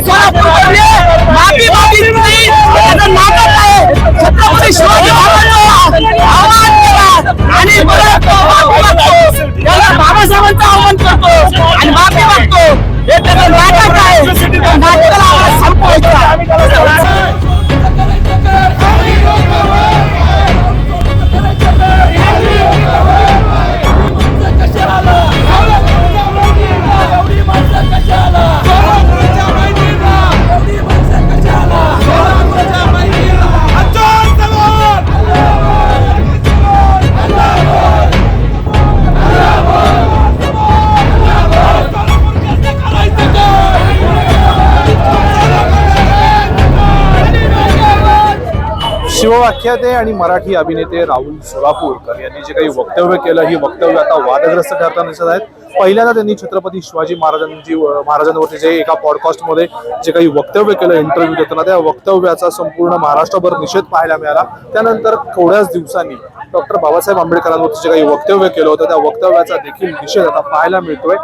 Stop! शिवव्याख्याते आणि मराठी अभिनेते राहुल सोलापूरकर यांनी जे काही वक्तव्य केलं ही वक्तव्य आता वादग्रस्त ठरताना दिसत आहेत. पहिल्यांदा त्यांनी छत्रपती शिवाजी महाराजांची महाराजांवरती जे एका पॉडकास्टमध्ये जे काही वक्तव्य केलं इंटरव्ह्यू देताना त्या वक्तव्याचा संपूर्ण महाराष्ट्रभर निषेध पाहायला मिळाला. त्यानंतर थोड्याच दिवसांनी डॉक्टर बाबासाहेब आंबेडकरांवरती जे काही वक्तव्य केलं होतं त्या वक्तव्याचा देखील निषेध आता पाहायला मिळतोय.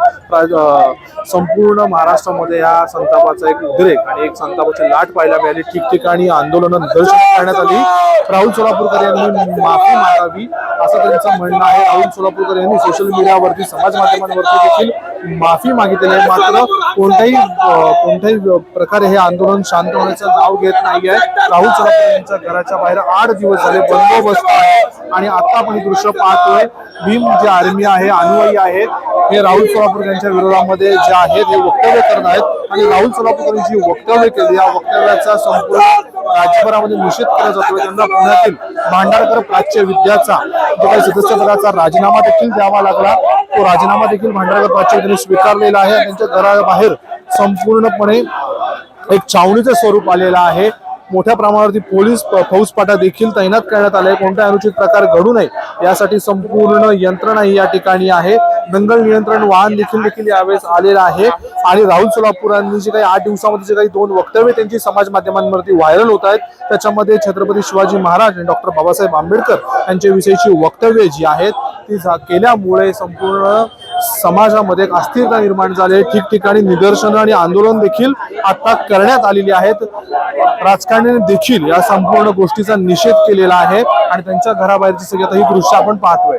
संपूर्ण महाराष्ट्रामध्ये या संतापाचा एक उद्रेक आणि एक संतापाची लाट पाहायला मिळाली. ठिकठिकाणी आंदोलनं निदर्शन करण्यात आली. राहुल सोलापूरकर यांनी माफी मागावी असं त्यांचं म्हणणं आहे. राहुल सोलापूरकर यांनी सोशल मीडियावरती समाज माध्यमांवरती देखील माफी मागितलेली आहे. मात्र कोणत्याही कोणत्याही प्रकारे हे आंदोलन शांत होण्याचं नाव घेत नाहीये. राहुल सोलापूर यांच्या घराच्या बाहेर आठ दिवस झाले बंदोबस्त आहे. आणि आता आपण हे दृश्य पाहतोय. भीम जे आर्मी आहे अनुयायी आहेत हे राहुल सोलापूर यांच्या विरोधामध्ये जे आहेत हे वक्तव्य करत आहेत. आणि राहुल सोलापूर यांची जी वक्तव्य केली या वक्तव्याचा संपूर्ण राज्यभरामध्ये निषेध केला जातोय. त्यांना पुण्यातील भांडारकर प्राच्य विद्याचा जो काही सदस्यपदाचा राजीनामा देखील द्यावा लागला. तो राजीनामा देखील भांडारकर प्राच्य स्वीकारलेला आहे. त्यांच्या घराबाहेर संपूर्णपणे एक छावणीचं स्वरूप आलेलं आहे. मोठ्या प्रमाणावरती पोलीस प- देखील तैनात करण्यात आले कोणताही अनुचित प्रकार घडू नये यासाठी संपूर्ण यंत्रणा ही या ठिकाणी आहे. दंगल नियंत्रण वाहन देखील देखील यावेळेस आलेलं आहे. आणि राहुल सोलापुरांनी जे काही आठ दिवसामध्ये जे काही दोन वक्तव्य त्यांची समाज माध्यमांवरती व्हायरल होत आहेत त्याच्यामध्ये छत्रपती शिवाजी महाराज आणि डॉक्टर बाबासाहेब आंबेडकर यांच्याविषयीची वक्तव्य जी आहेत ती केल्यामुळे संपूर्ण समाजामध्ये एक अस्थिरता निर्माण झाली आहे. ठिकठिकाणी निदर्शनं आणि आंदोलन देखील आता करण्यात आलेली आहेत. राजकारण्याने देखील या संपूर्ण गोष्टीचा निषेध केलेला आहे आणि त्यांच्या घराबाहेरची सगळ्यात ही दृश्य आपण पाहतोय.